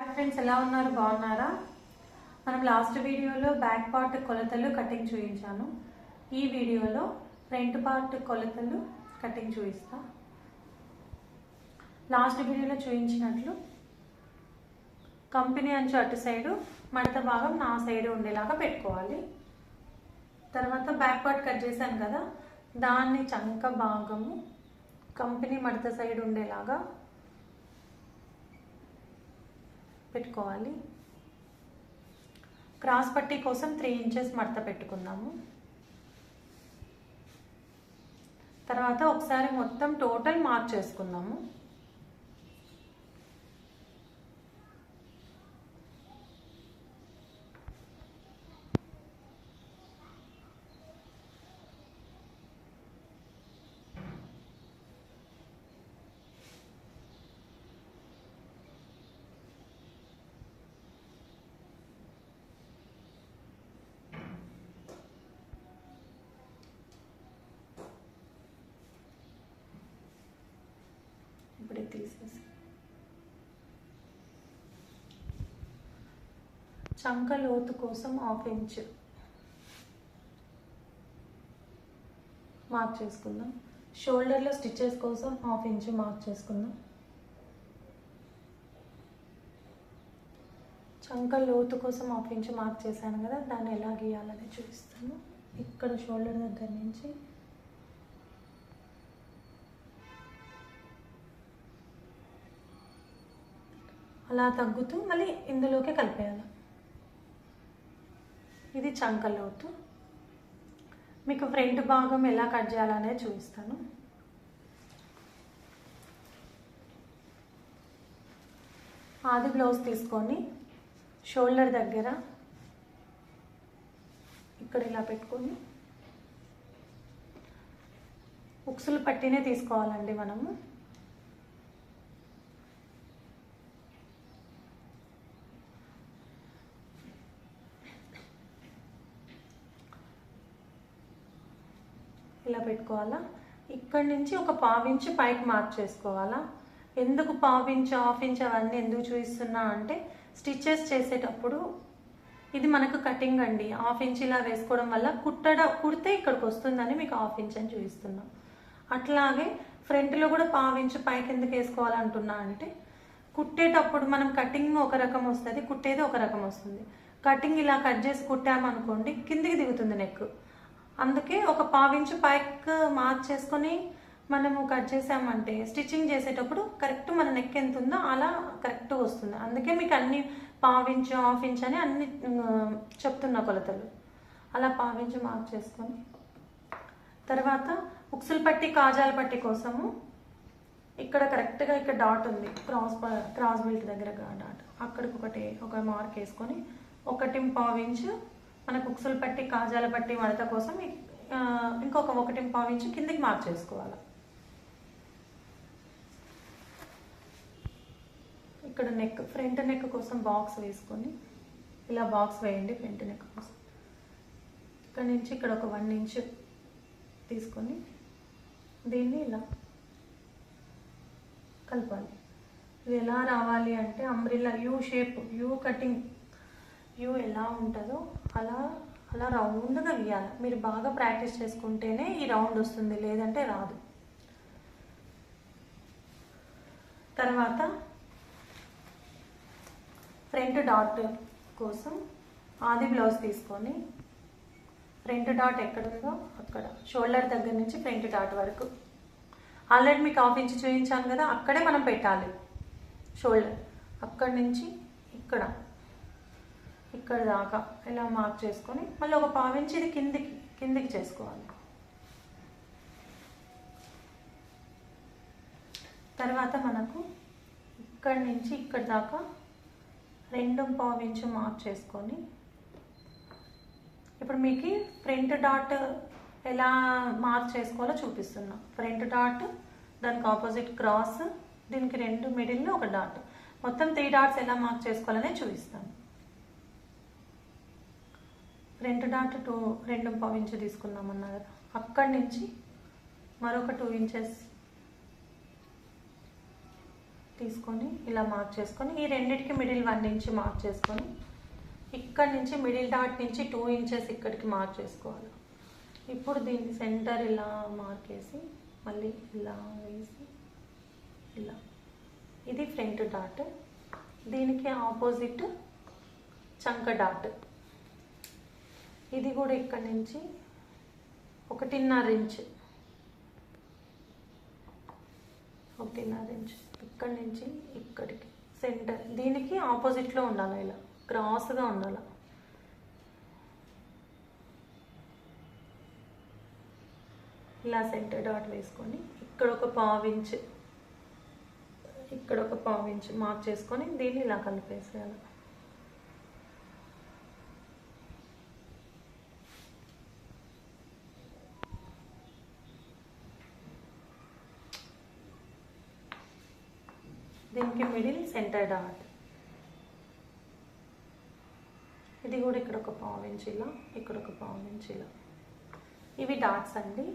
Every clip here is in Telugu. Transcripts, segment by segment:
ఫ్రెండ్స్ ఎలా ఉన్నారు? బాగున్నారా? మనం లాస్ట్ వీడియోలో బ్యాక్ పార్ట్ కొలతలు కటింగ్ చూపించాను ఈ వీడియోలో ఫ్రంట్ పార్ట్ కొలతలు కటింగ్ చూపిస్తా. లాస్ట్ వీడియోలో చూపించినట్లు కంపెనీ అంచు అటు సైడు మడత భాగం నా సైడ్ ఉండేలాగా పెట్టుకోవాలి. తర్వాత బ్యాక్ పార్ట్ కట్ చేశాను కదా దాన్ని చంక భాగము కంపెనీ మడత సైడ్ ఉండేలాగా పెట్టుకోవాలి. క్రాస్ పట్టీ కోసం త్రీ ఇంచెస్ మడత పెట్టుకుందాము. తర్వాత ఒకసారి మొత్తం టోటల్ మార్క్ చేసుకుందాము ఇప్పుడే తీసేసి. చంక లోతు కోసం హాఫ్ ఇంచ్ మార్క్ చేసుకుందాం. షోల్డర్లో స్టిచ్చెస్ కోసం హాఫ్ ఇంచ్ మార్క్ చేసుకుందాం. చంక లోతు కోసం హాఫ్ ఇంచ్ మార్క్ చేశాను కదా దాన్ని ఎలా గీయాలని చూపిస్తాను. ఇక్కడ షోల్డర్ దగ్గర నుంచి అలా తగ్గుతూ మళ్ళీ ఇందులోకి కలిపేయాలి. ఇది చంకల్ లోతు మీకు ఫ్రంట్ భాగం ఎలా కట్ చేయాలనేది చూపిస్తాను. ఆది బ్లౌజ్ తీసుకొని షోల్డర్ దగ్గర ఇక్కడ ఇలా పెట్టుకొని ఉక్సులు పట్టినే తీసుకోవాలండి మనము. పెట్టుకోవాలా? ఇక్కడి నుంచి ఒక పావించి పైకి మార్క్ చేసుకోవాలా? ఎందుకు పావించి హాఫ్ ఇంచ్ అవన్నీ ఎందుకు చూపిస్తున్నా అంటే స్టిచెస్ చేసేటప్పుడు ఇది మనకు కటింగ్ అండి. హాఫ్ ఇంచ్ ఇలా వేసుకోవడం వల్ల కుట్టడ కుడితే ఇక్కడికి వస్తుందని మీకు హాఫ్ ఇంచ్ అని చూపిస్తున్నాం. అట్లాగే ఫ్రంట్లో కూడా పావించి పైకి ఎందుకు వేసుకోవాలంటున్నా అంటే కుట్టేటప్పుడు మనం కటింగ్ ఒక రకం వస్తుంది కుట్టేది ఒక రకం వస్తుంది. కటింగ్ ఇలా కట్ చేసి కుట్టామనుకోండి కిందికి దిగుతుంది నెక్ అందుకే ఒక పావించు పైక్ మార్క్ చేసుకొని మనము కట్ చేసామంటే స్టిచ్చింగ్ చేసేటప్పుడు కరెక్ట్ మన నెక్ ఎంత ఉందో అలా కరెక్ట్ వస్తుంది. అందుకే మీకు అన్ని పావించు హాఫ్ ఇంచ్ అని అన్ని చెప్తున్న కొలతలు. అలా పావించు మార్క్ చేసుకొని తర్వాత ఉక్సులు పట్టి కాజాల పట్టి కోసము ఇక్కడ కరెక్ట్గా ఇక్కడ డాట్ ఉంది. క్రాస్ క్రాస్ బెల్ట్ దగ్గర డాట్. అక్కడికి ఒకటి ఒక మార్క్ వేసుకొని ఒకటి పావించు మనకు ఉక్సులు పట్టి కాజాల పట్టి మడత కోసం ఇంకొక ఒకటి పావించు కిందికి మార్క్ చేసుకోవాలి ఇక్కడ నెక్ ఫ్రంట్ నెక్ కోసం బాక్స్ వేసుకొని ఇలా బాక్స్ వేయండి ఫ్రంట్ నెక్ కోసం. ఇక్కడ నుంచి ఇక్కడ ఒక వన్ ఇంచ్ తీసుకొని దీన్ని ఇలా కలపాలి. ఇది ఎలా రావాలి అంటే umbrella U shape U cutting view ఎలా ఉంటుందో అలా అలా రౌండ్గా గీయాలి. మీరు బాగా ప్రాక్టీస్ చేసుకుంటేనే ఈ రౌండ్ వస్తుంది లేదంటే రాదు. తర్వాత ఫ్రంట్ డాట్ కోసం ఆది బ్లౌజ్ తీసుకొని ఫ్రంట్ డాట్ ఎక్కడుందో అక్కడ షోల్డర్ దగ్గర నుంచి ఫ్రంట్ డాట్ వరకు. ఆల్రెడీ మీకు హాఫ్ ఇంచ్ చూపించాను కదా అక్కడే మనం పెట్టాలి షోల్డర్. అక్కడి నుంచి ఇక్కడ. ఇక్కడ దాకా ఇలా మార్క్ చేసుకొని మళ్ళీ ఒక పావించి ఇది కిందికి కిందికి చేసుకోవాలి. తర్వాత మనకు ఇక్కడి నుంచి ఇక్కడి దాకా రెండు పావించు మార్క్ చేసుకొని ఇప్పుడు మీకు ఫ్రంట్ డాట్ ఎలా మార్క్ చేసుకోవాలో చూపిస్తున్నా. ఫ్రంట్ డాట్ దానికి ఆపోజిట్ క్రాస్ దీనికి రెండు మిడిల్లో ఒక డాట్ మొత్తం త్రీ డాట్స్ ఎలా మార్క్ చేసుకోవాలనే చూపిస్తాను. రెండు డాట్ టూ రెండు పావు ఇంచు తీసుకున్నాం అన్నారు. అక్కడి నుంచి మరొక టూ ఇంచెస్ తీసుకొని ఇలా మార్క్ చేసుకొని ఈ రెండింటికి మిడిల్ వన్ ఇంచ్ మార్క్ చేసుకొని ఇక్కడ నుంచి మిడిల్ డాట్ నుంచి టూ ఇంచెస్ ఇక్కడికి మార్క్ చేసుకోవాలి. ఇప్పుడు దీన్ని సెంటర్ ఇలా మార్క్ వేసి మళ్ళీ ఇలా వేసి ఇలా. ఇది ఫ్రంట్ డాట్. దీనికి ఆపోజిట్ చంక డాట్. ఇది కూడా ఇక్కడ నుంచి ఒకటిన్నర ఇంచ్. ఒకటిన్నర ఇంచ్. ఇక్కడ నుంచి ఇక్కడికి. సెంటర్. దీనికి ఆపోజిట్లో ఉండాలి ఇలా. క్రాస్గా ఉండాలి. ఇలా సెంటర్ డాట్ వేసుకొని ఇక్కడ ఒక పావు ఇక్కడ ఒక పావు మార్క్ చేసుకొని దీన్ని ఇలా కలిపేసేయాలి. దీనికి మిడిల్ సెంటర్ డాట్. ఇది కూడా ఇక్కడ ఒక పావు ఇక్కడ ఒక పావించిలా ఇవి డాట్స్ అండి.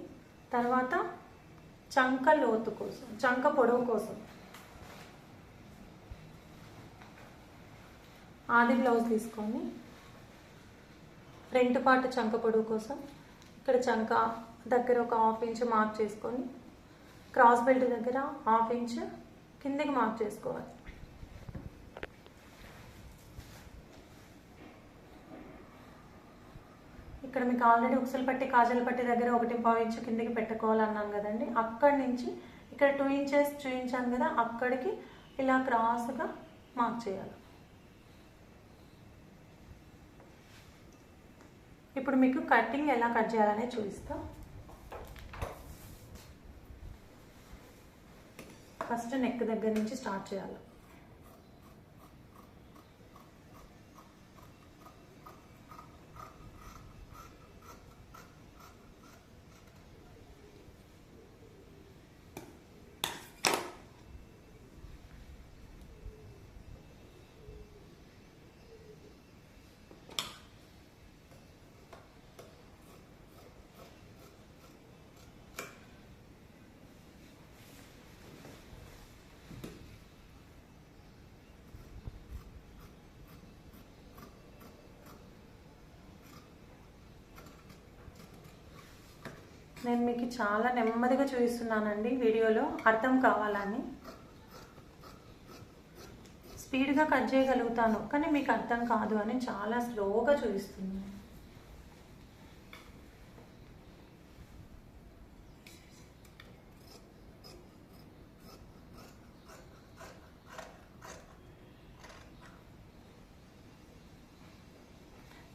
తర్వాత చంక లోతు కోసం చంక పొడవు కోసం. ఆది బ్లౌజ్ తీసుకొని ఫ్రంట్ పార్ట్ చంక పొడవు కోసం ఇక్కడ చంక దగ్గర ఒక హాఫ్ ఇంచ్ మార్క్ చేసుకొని క్రాస్ బెల్ట్ దగ్గర హాఫ్ ఇంచ్ కిందకి మార్క్ చేసుకోవాలి. ఇక్కడ మీకు ఆల్రెడీ ఉక్సలు పట్టి కాజల పట్టి దగ్గర ఒకటి పావు ఇంచు కిందకి పెట్టుకోవాలన్నాను కదండి. అక్కడి నుంచి ఇక్కడ టూ ఇంచెస్ చూపించాను కదా అక్కడికి ఇలా క్రాస్గా మార్క్ చేయాలి. ఇప్పుడు మీకు కటింగ్ ఎలా కట్ చేయాలనే చూపిస్తాను ఫస్ట్ నెక్ దగ్గర నుంచి స్టార్ట్ చేయాలి. నేను మీకు చాలా నెమ్మదిగా చూపిస్తున్నానండి వీడియోలో. అర్థం కావాలని. స్పీడ్గా కట్ చేయగలుగుతాను కానీ మీకు అర్థం కాదు అని చాలా స్లోగా చూపిస్తున్నాను.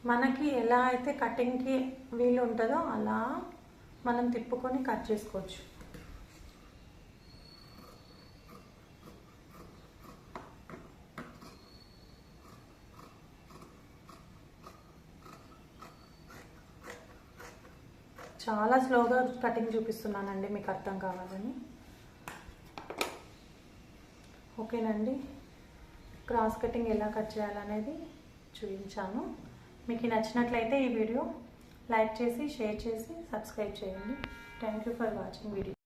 మనకి ఎలా అయితే కటింగ్కి వీలు ఉంటుందో అలా మనం తిప్పుకొని కట్ చేసుకోవచ్చు. చాలా స్లోగా కటింగ్ చూపిస్తున్నానండి మీకు అర్థం కావాలని. ఓకేనండి. క్రాస్ కటింగ్ ఎలా కట్ చేయాలనేది చూపించాను. మీకు నచ్చినట్లయితే ఈ వీడియో లైక్ చేసి షేర్ చేసి సబ్స్క్రైబ్ చేయండి. Thank you for watching video